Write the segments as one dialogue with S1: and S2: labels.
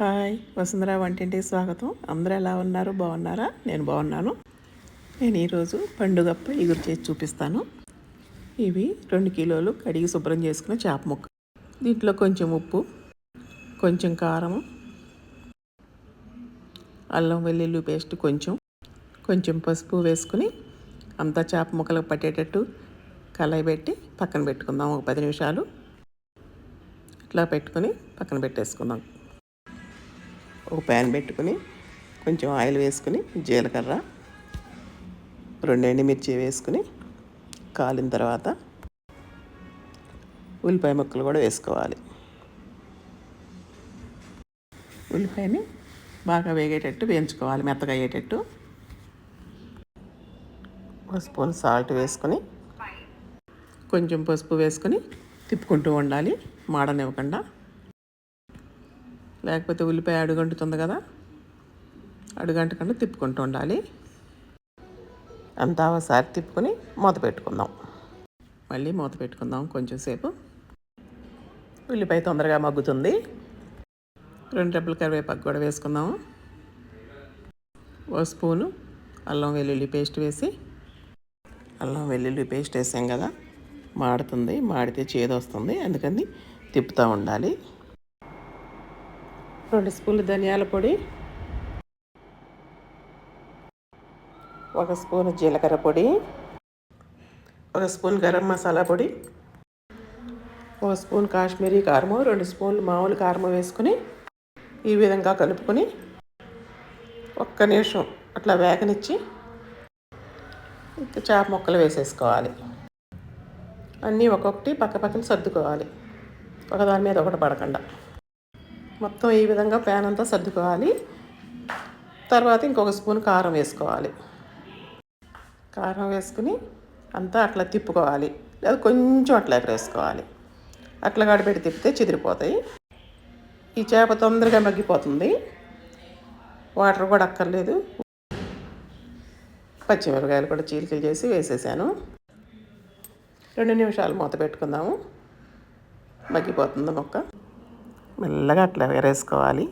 S1: Hi Vasundhara వంటింటికి స్వాగతం. అందరూ ఎలా ఉన్నారు? బాగున్నారా? నేను బాగున్నాను. నేను ఈరోజు పండుగప్ప ఇగురు చేసి చూపిస్తాను. ఇవి రెండు కిలోలు కడిగి శుభ్రం చేసుకున్న చేప ముక్క. దీంట్లో కొంచెం ఉప్పు కొంచెం కారం అల్లం వెల్లుల్లి పేస్ట్ కొంచెం కొంచెం పసుపు వేసుకుని అంతా చేప ముక్కలకు పట్టేటట్టు కళాయి పెట్టి పక్కన పెట్టుకుందాం. ఒక పది నిమిషాలు. ఇట్లా పెట్టుకొని పక్కన పెట్టేసుకుందాం. ఒక ప్యాన్ పెట్టుకుని కొంచెం ఆయిల్ వేసుకుని జీలకర్ర రెండు ఎండుమిర్చి వేసుకుని కాలిన తర్వాత ఉల్లిపాయ ముక్కలు కూడా వేసుకోవాలి. ఉల్లిపాయని బాగా వేగేటట్టు వేయించుకోవాలి మెత్తగా అయ్యేటట్టు. ఒక స్పూన్ సాల్ట్ వేసుకొని కొంచెం పసుపు వేసుకొని తిప్పుకుంటూ ఉండాలి మాడనివ్వకుండా. లేకపోతే ఉల్లిపాయ అడుగంటుతుంది కదా? అడుగంటకుండా తిప్పుకుంటూ ఉండాలి. అంతా ఒకసారి తిప్పుకొని మూత పెట్టుకుందాం. మళ్ళీ మూత పెట్టుకుందాం కొంచెం సేపు. ఉల్లిపాయ తొందరగా మగ్గుతుంది. రెండు రెబ్బల కరివేపాకు కూడా వేసుకుందాము. ఓ స్పూను అల్లం వెల్లుల్లి పేస్ట్ వేసి అల్లం వెల్లుల్లి పేస్ట్ వేసాం కదా? మాడుతుంది. మాడితే చేదు వస్తుంది అందుకని తిప్పుతూ ఉండాలి. రెండు స్పూన్లు ధనియాల పొడి ఒక స్పూన్ జీలకర్ర పొడి ఒక స్పూన్ గరం మసాలా పొడి ఒక స్పూన్ కాశ్మీరీ కారము రెండు స్పూన్లు మామూలు కారము వేసుకుని ఈ విధంగా కలుపుకొని ఒక్క నిమిషం అట్లా వేగనిచ్చి ఇంకా చేప ముక్కలు వేసేసుకోవాలి. అన్నీ ఒక్కొక్కటి పక్క పక్కన సర్దుకోవాలి. ఒకదాని మీద ఒకటి పడకుండా. మొత్తం ఈ విధంగా ప్యాన్ అంతా సర్దుకోవాలి. తర్వాత ఇంకొక స్పూన్ కారం వేసుకోవాలి. కారం వేసుకుని అంతా అట్లా తిప్పుకోవాలి. లేదా కొంచెం అట్లా ఎగరేసుకోవాలి అట్లా గడిపెట్టి తిప్పితే చెదిరిపోతాయి. ఈ చేప తొందరగా మగ్గిపోతుంది. వాటర్ కూడా అక్కర్లేదు. పచ్చిమిరపకాయలు కూడా చీలికలు చేసి వేసేసాను. రెండు నిమిషాలు మూత పెట్టుకుందాము. మగ్గిపోతుంది మొక్క. మెల్లగా అట్లా వేరేసుకోవాలి.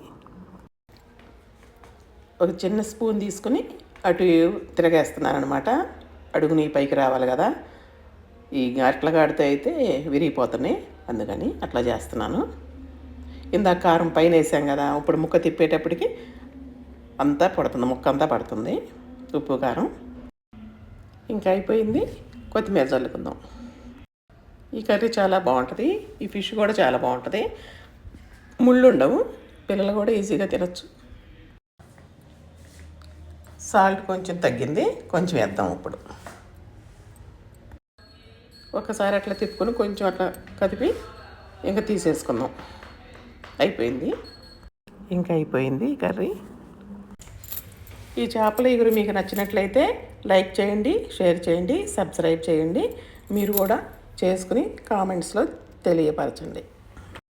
S1: ఒక చిన్న స్పూన్ తీసుకుని అటు తిరగేస్తున్నాను అనమాట అడుగుని పైకి రావాలి కదా. ఈ అట్లా కాడితే అయితే విరిగిపోతున్నాయి. అందుకని అట్లా చేస్తున్నాను. ఇందాక కారం పైన వేసాం కదా. ఇప్పుడు ముక్క తిప్పేటప్పటికి అంతా పడుతుంది. ముక్క అంతా పడుతుంది. ఉప్పు కారం. ఇంకా అయిపోయింది. కొత్తిమీర చల్లుకుందాం. ఈ కర్రీ చాలా బాగుంటుంది. ఈ ఫిష్ కూడా చాలా బాగుంటుంది. ముళ్ళు ఉండవు పిల్లలు కూడా ఈజీగా తినచ్చు. సాల్ట్ కొంచెం తగ్గింది. కొంచెం వేద్దాం ఇప్పుడు. ఒకసారి అట్లా తిప్పుకొని కొంచెం అట్లా కదిపి ఇంకా తీసేసుకుందాం. అయిపోయింది. ఇంకా అయిపోయింది కర్రీ. ఈ చేపల ఇగురు మీకు నచ్చినట్లయితే లైక్ చేయండి షేర్ చేయండి సబ్స్క్రైబ్ చేయండి. మీరు కూడా చేసుకుని కామెంట్స్లో తెలియపరచండి.